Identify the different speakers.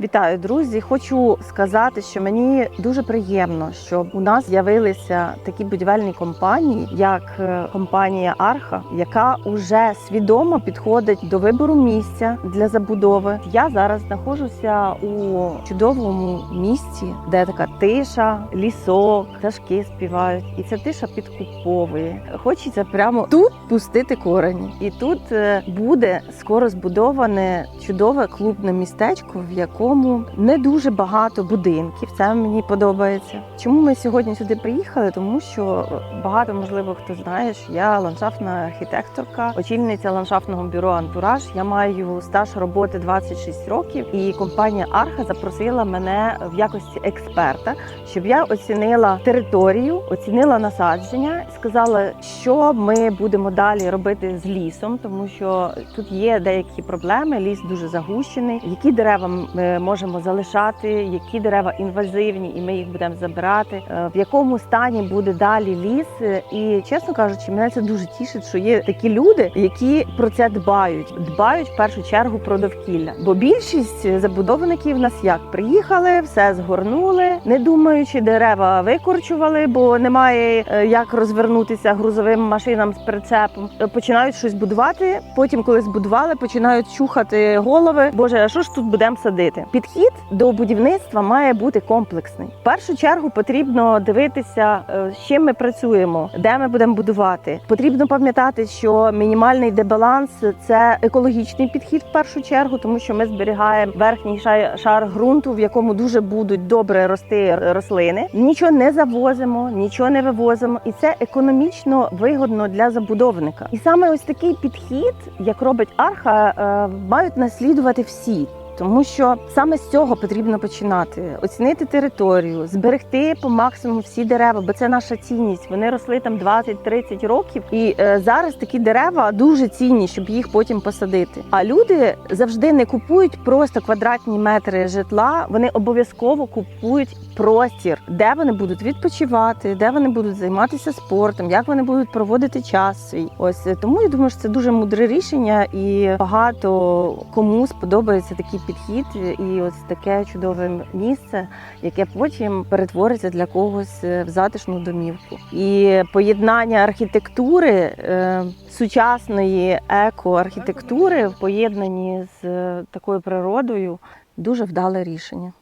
Speaker 1: Вітаю, друзі! Хочу сказати, що мені дуже приємно, що у нас з'явилися такі будівельні компанії, як е, компанія Арха, яка уже свідомо підходить до вибору місця для забудови. Я зараз знаходжуся у чудовому місці, де така тиша, лісок, пташки співають, і ця тиша підкуповує. Хочеться прямо тут пустити корені, і тут е, буде скоро збудоване чудове клубне містечко, в якому не дуже багато будинків. Це мені подобається. Чому ми сьогодні сюди приїхали? Тому що багато можливо хто знає, що я ландшафтна архітекторка, очільниця ландшафтного бюро Антураж. Я маю стаж роботи 26 років, і компанія Арха запросила мене в якості експерта, щоб я оцінила територію, оцінила насадження, сказала, що ми будемо далі робити з лісом, тому що тут є деякі проблеми. Ліс дуже загущений. Які дерева ми можемо залишати, які дерева інвазивні, і ми їх будемо забирати. Е, В якому стані буде далі ліс? Е, І чесно кажучи, мене це дуже тішить, що є такі люди, які про це дбають. Дбають в першу чергу про довкілля. Бо більшість забудовників нас як приїхали, все згорнули, не думаючи, дерева викорчували, бо немає е, як розвернутися грузовим машинам з прицепом. Починають щось будувати. Потім, коли збудували, починають чухати голови. Боже, а що ж тут будемо садити? Підхід до будівництва має бути комплексний. В першу чергу потрібно дивитися, е, з чим ми працюємо, де ми будемо будувати. Потрібно пам'ятати, що мінімальний дебаланс це екологічний підхід в першу чергу, тому що ми зберігаємо верхній шар, ґрунту, в якому дуже будуть добре рости рослини. Нічого не завозимо, нічого не вивозимо, і це економічно вигодно для забудовника. І саме ось такий підхід, як робить арха, е, мають наслідувати всі. Тому що саме з цього потрібно починати: оцінити територію, зберегти по максимуму всі дерева, бо це наша цінність. Вони росли там 20-30 років, і е, зараз такі дерева дуже цінні, щоб їх потім посадити. А люди завжди не купують просто квадратні метри житла. Вони обов'язково купують простір, де вони будуть відпочивати, де вони будуть займатися спортом, як вони будуть проводити час свій. Ось е, тому я думаю, що це дуже мудре рішення, і багато кому сподобається такий підхід, і ось таке чудове місце, яке потім перетвориться для когось е, в затишну домівку. І поєднання архітектури сучасної сучасної екоархітектури в поєднанні з е, такою природою дуже вдале рішення.